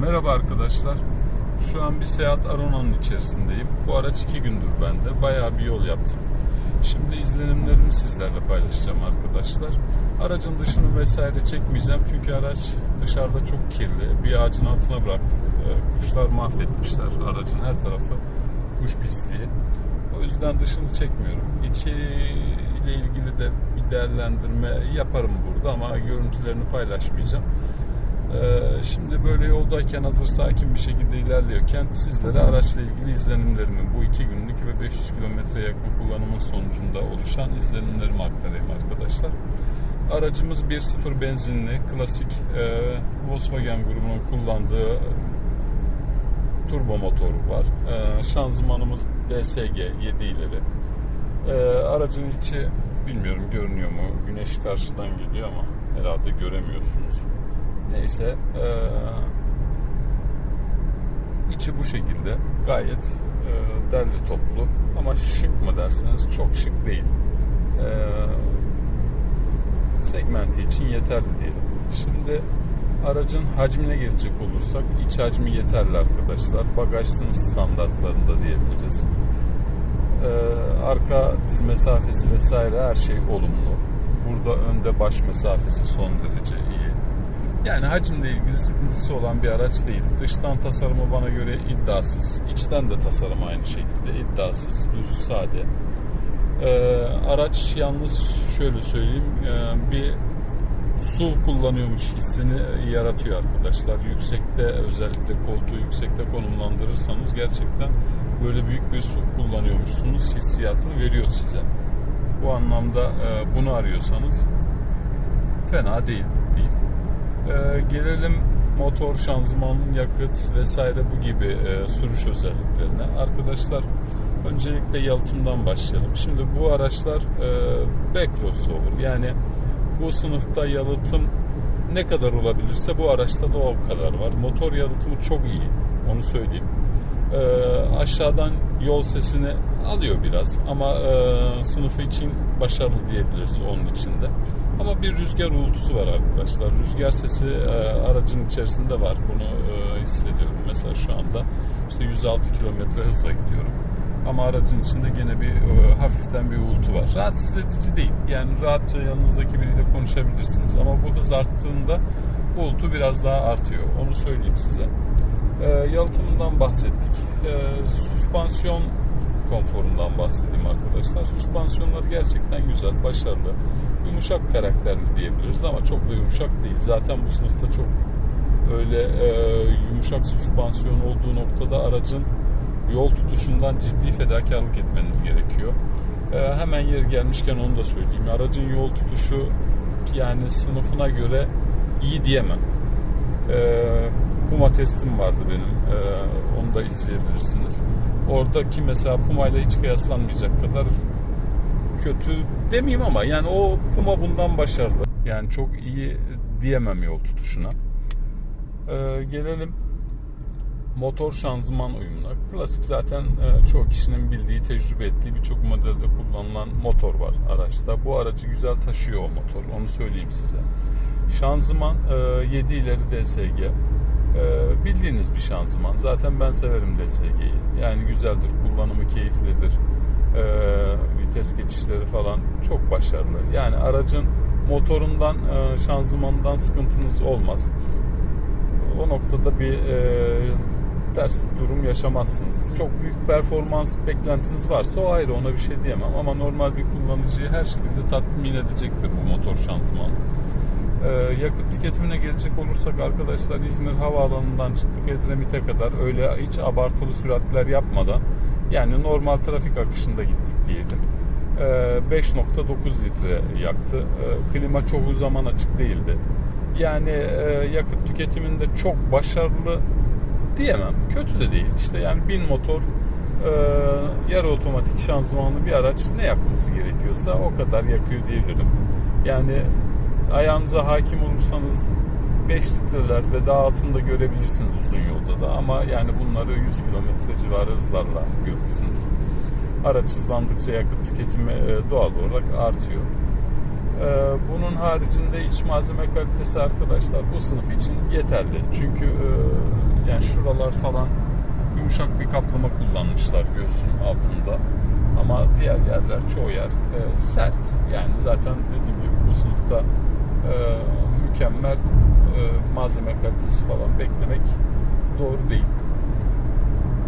Merhaba arkadaşlar. Şu an bir Seat Arona'nın içerisindeyim. Bu araç iki gündür bende. Bayağı bir yol yaptım. Şimdi izlenimlerimi sizlerle paylaşacağım arkadaşlar. Aracın dışını vesaire çekmeyeceğim çünkü araç dışarıda çok kirli. Bir ağacın altına bıraktık. Ee, Kuşlar mahvetmişler aracın her tarafı kuş pisliği. O yüzden dışını çekmiyorum. İçi ile ilgili de bir değerlendirme yaparım burada ama görüntülerini paylaşmayacağım. Ee, Şimdi böyle yoldayken hazır sakin bir şekilde ilerliyorken sizlere araçla ilgili izlenimlerimi bu iki günlük ve 500 kilometre yakın kullanımın sonucunda oluşan izlenimlerimi aktarayım arkadaşlar. Aracımız 1.0 benzinli klasik e, Volkswagen grubunun kullandığı turbo motoru var. E, şanzımanımız DSG 7 ileri. E, aracın içi bilmiyorum görünüyor mu? Güneş karşıdan geliyor ama herhalde göremiyorsunuz. Neyse eee, içi bu şekilde gayet eee, derli toplu ama şık mı derseniz çok şık değil. Eee segmenti için yeterli diyelim. Şimdi aracın hacmine gelecek olursak iç hacmi yeterli arkadaşlar. Bagaj sınıf standartlarında diyebiliriz. Eee, arka diz mesafesi vesaire her şey olumlu. Burada önde baş mesafesi son derece iyi. Yani hacimle ilgili sıkıntısı olan bir araç değil. Dıştan tasarımı bana göre iddiasız. İçten de tasarım aynı şekilde iddiasız, düz, sade. Ee, araç yalnız şöyle söyleyeyim e, bir SUV kullanıyormuş hissini yaratıyor arkadaşlar. Yüksekte özellikle koltuğu yüksekte konumlandırırsanız gerçekten böyle büyük bir SUV kullanıyormuşsunuz hissiyatını veriyor size. Bu anlamda e, bunu arıyorsanız fena değil Ee, gelelim motor, şanzıman, yakıt vesaire bu gibi e, sürüş özelliklerine. Arkadaşlar öncelikle yalıtımdan başlayalım. Şimdi bu araçlar e, B crossover yani bu sınıfta yalıtım ne kadar olabilirse bu araçta da o kadar var. Motor yalıtımı çok iyi. Onu söyleyeyim. Ee, aşağıdan yol sesini alıyor biraz ama e, sınıfı için başarılı diyebiliriz onun içinde. Ama bir rüzgar uğultusu var arkadaşlar. Rüzgar sesi e, aracın içerisinde var. Bunu e, hissediyorum. Mesela şu anda işte 106 kilometre hızla gidiyorum. Ama aracın içinde gene bir e, hafiften bir uğultu var. Rahatsız edici değil. Yani rahatça yanınızdaki biriyle konuşabilirsiniz. Ama bu hız arttığında uğultu biraz daha artıyor. Onu söyleyeyim size. E, yalıtımından bahsettik. E, süspansiyon konforundan bahsedeyim arkadaşlar. Süspansiyonları gerçekten güzel, başarılı. Yumuşak karakterli diyebiliriz ama çok da yumuşak değil. Zaten bu sınıfta çok öyle e, yumuşak süspansiyon olduğu noktada aracın yol tutuşundan ciddi fedakarlık etmeniz gerekiyor. E, hemen yeri gelmişken onu da söyleyeyim. Aracın yol tutuşu yani sınıfına göre iyi diyemem. E, Puma testim vardı benim. E, onu da izleyebilirsiniz. Oradaki mesela Puma ile hiç kıyaslanmayacak kadar kötü demeyeyim ama yani o Puma bundan başarılı. Yani çok iyi diyemem yol tutuşuna. Ee, gelelim motor şanzıman uyumuna. Klasik zaten e, çoğu kişinin bildiği, tecrübe ettiği birçok modelde kullanılan motor var araçta. Bu aracı güzel taşıyor o motor. Onu söyleyeyim size. Şanzıman e, 7 ileri DSG. E, bildiğiniz bir şanzıman. Zaten ben severim DSG'yi. Yani güzeldir, kullanımı keyiflidir. E, vites geçişleri falan çok başarılı. Yani aracın motorundan, e, şanzımanından sıkıntınız olmaz. O noktada bir e, ters durum yaşamazsınız. Çok büyük performans beklentiniz varsa o ayrı ona bir şey diyemem ama normal bir kullanıcıyı her şekilde tatmin edecektir bu motor şanzıman. Ee, yakıt tüketimine gelecek olursak arkadaşlar İzmir Havaalanı'ndan çıktık Edremit'e kadar öyle hiç abartılı süratler yapmadan yani normal trafik akışında gittik diyelim. Ee, 5.9 litre yaktı. Ee, klima çoğu zaman açık değildi. Yani e, yakıt tüketiminde çok başarılı diyemem. Kötü de değil. İşte yani bin motor e, yarı otomatik şanzımanlı bir araç ne yakması gerekiyorsa o kadar yakıyor diyebilirim. Yani ayağınıza hakim olursanız 5 litreler ve daha altında görebilirsiniz uzun yolda da ama yani bunları 100 kilometre civarı hızlarla görürsünüz. Araç hızlandıkça yakıt tüketimi e, doğal olarak artıyor. E, Bunun haricinde iç malzeme kalitesi arkadaşlar bu sınıf için yeterli. Çünkü e, Yani şuralar falan yumuşak bir kaplama kullanmışlar göğsün altında. Ama diğer yerler çoğu yer sert. Yani zaten dediğim gibi bu sınıfta mükemmel e, malzeme kalitesi falan beklemek doğru değil.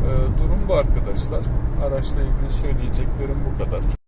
E, durum bu arkadaşlar. Araçla ilgili söyleyeceklerim bu kadar.